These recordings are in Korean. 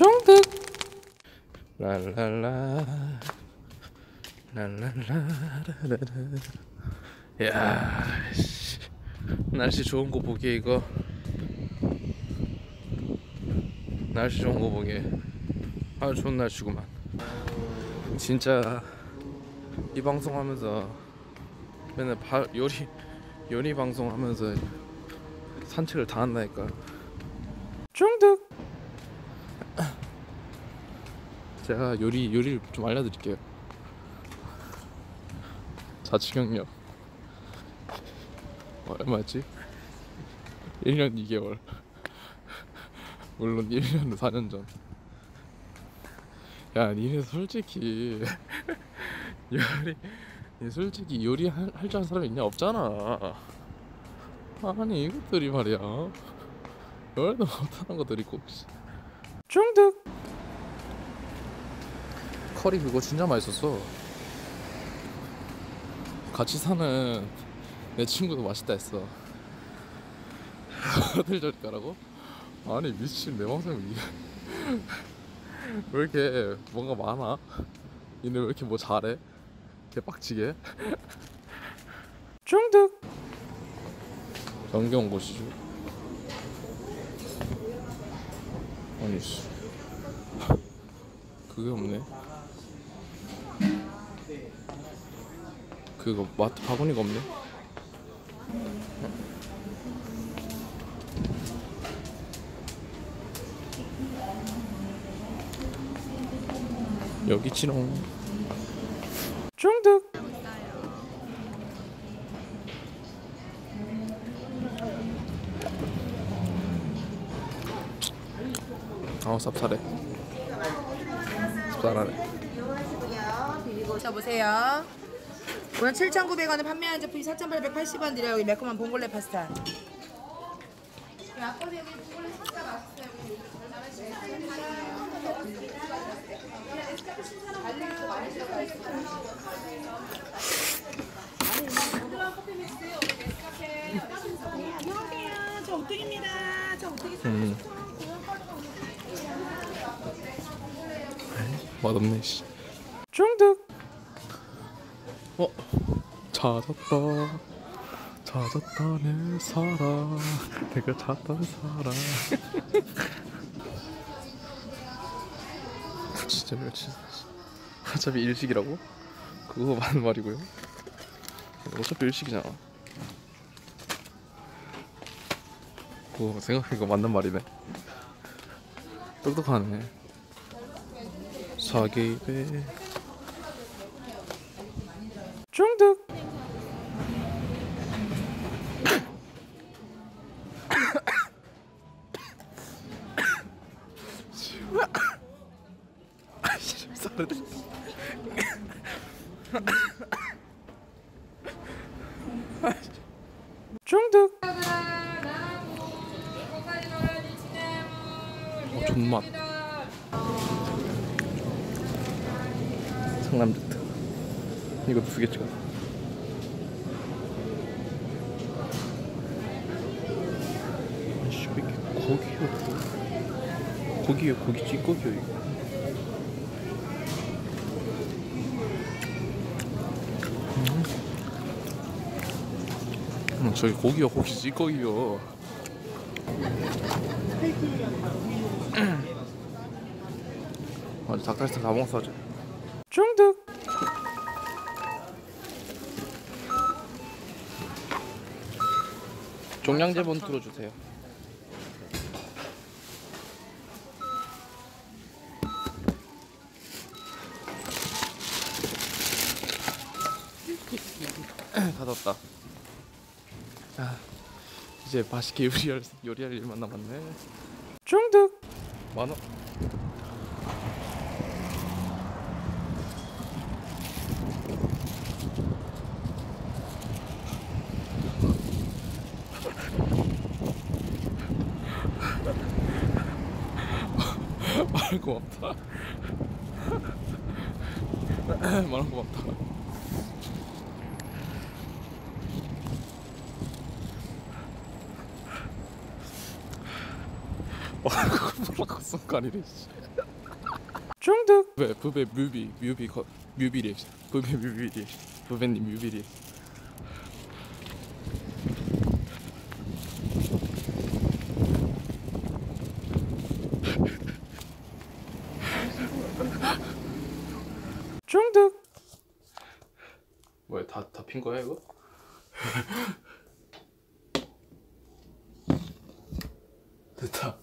중득. 랄랄라 랄랄라라라라. 야 씨. 날씨 좋은 거 보기에 이거. 날씨 좋은 거 보기에. 아주 좋은 날씨구만. 진짜 이 방송 하면서 맨날 바, 요리 요리 방송 하면서 산책을 다 한다니까. 중득 제가 요리 요리를 좀 알려드릴게요 자취경력 얼마였지? 1년 2개월 물론 1년 4년 전 야, 니네 솔직히 요리 니 솔직히 요리 할 줄 아는 사람이 있냐 없잖아. 아니 이것들이 말이야. 열도 못하는 것들이 꼭 씨. 중득. 커리 그거 진짜 맛있었어. 같이 사는 내 친구도 맛있다 했어. 호텔 저리가라고? 아니 미친 내 방송 왜 이렇게 뭔가 많아? 니네 왜 이렇게 뭐 잘해? 개빡치게 중득 정겨운 곳이죠 아니 씨 그게 없네 그거 마트 바구니가 없네? 여기 치롱. 중득. 어 쌉싸래 쌉싸하네 자 보세요. 오늘 7,900원에 판매한 제품이 4,880원 드려요. 여기 매콤한 봉골레 파스타. 오뚜기입니다. 저 오뚜기 음. 맛없네 씨 중득 어? 찾았다. 찾았다 내 사랑. 내가 찾던 사랑. 진짜 멸치 어차피 일식이라고? 그거 맞는 말이고요. 어차피 일식이잖아. 오 생각해보니까 맞는 말이네. 똑똑하네. 사계입 중득. 어, 존맛. 상남자트 이것도 두개 찍어. 고기요 고기요 고기 찌꺼기요 이거 음. 저기 고기요 고기 찌꺼기요? 맞아 닭다리살 다 먹었어 어제 중득. 종량제 본트로 주세요. 닫았다 아, 이제 맛있게 요리할, 요리할 일만 남았네 중득 만원 말 고맙다. 말 고맙다. 씨. 중득 왜 부배 뮤비 뮤비 거 뮤비 리액션 부배 뮤비 리액션 부배님 뮤비 리액션 중득 뭐야 다다 핀 거야 이거? 됐다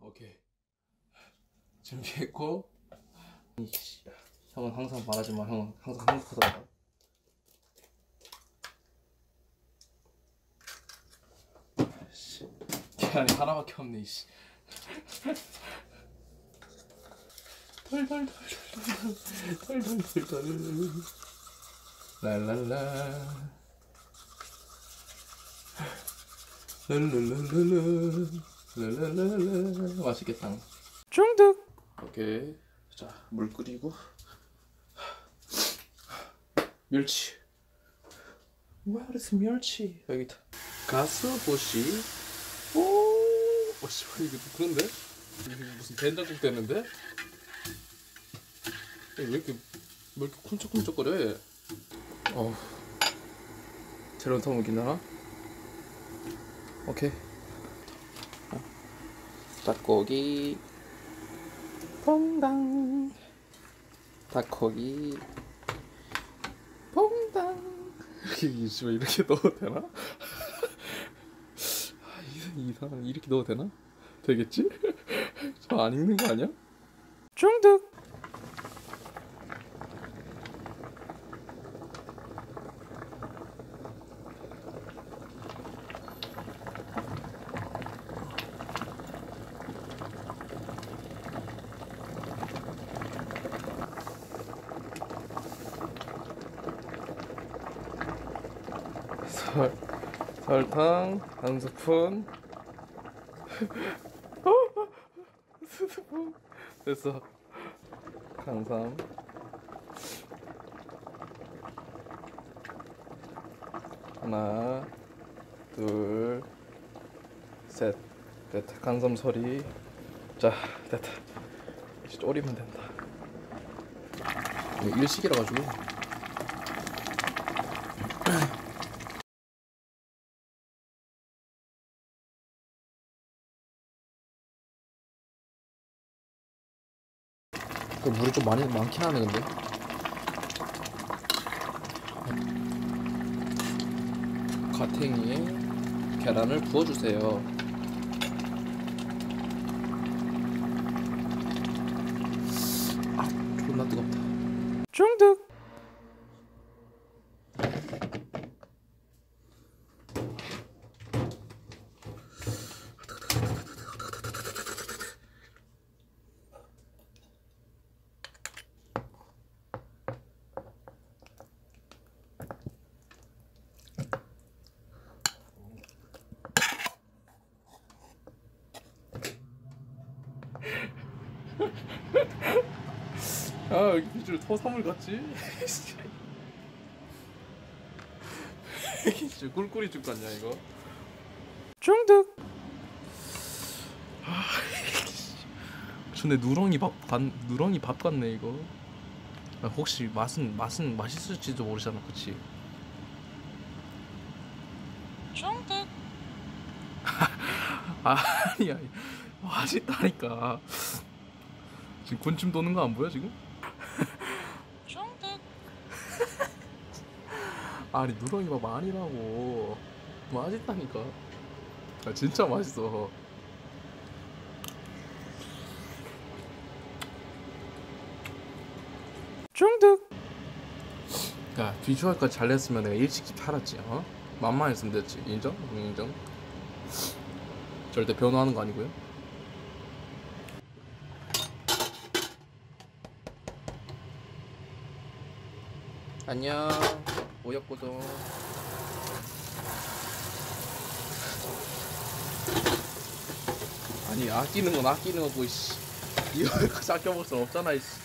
오케이 준비했고. 이씨, 형은 항상 말하지만 형은 항상 행복하다. 씨, 계란이 하나밖에 없네 이씨. 덜덜덜덜덜덜덜 랄랄라 랄랄랄랄라 랄랄랄라 맛있겠다 중득 오케이. 자 물 끓이고. 멸치. Where 멸치. 여기 있다. 가스보시. 오 오씨 이거 그런데? 이게 무슨 된장국 되는데? 왜 이렇게 왜 이렇게 쿵쩍쿵쩍거려 얘? 어. 더 먹이나 오케이. 어. 닭고기 퐁당 닭고기 퐁당 이렇게 이씨발 이렇게 넣어도 되나? 아, 이- 이상 이렇게 넣어도 되나? 되겠지? 저 안 읽는 거 아니야? 중득 설, 설탕 한 스푼 스푼 됐어. 강삼. 하나 둘셋. 됐다. 강삼 서리. 자 됐다. 이제 졸이면 된다. 일식이라 가지고 물이 좀 많이 많긴 하네 근데. 가탱이에 계란을 부어주세요. 아, 존나 뜨겁다. 중득. 아 여기 비주얼 토사물 같지? 진짜 꿀꿀이 죽 같냐 이거? 중득. 아, 근데 누렁이 밥, 밥 누렁이 밥 같네 이거. 아, 혹시 맛은 맛은 맛있을지도 모르잖아, 그치? 중득. 아니야, 맛있다니까. 지금 군침 도는 거 안 보여 지금? 아니 누렁이 밥 아니라고 맛있다니까 아 진짜 맛있어 중득 야 비주얼까지 잘 냈으면 내가 일찍 팔았지 어? 맘만 했으면 됐지 인정? 응, 인정 절대 변호하는 거 아니고요 안녕. 오역고동. 아니 아끼는 건 아끼는 거고 씨. 이거까지 아껴볼 순 없잖아 이씨.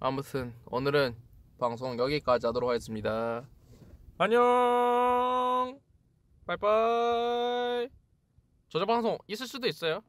아무튼 오늘은 방송 여기까지 하도록 하겠습니다. 안녕. 빠이빠이. 저저 방송 있을 수도 있어요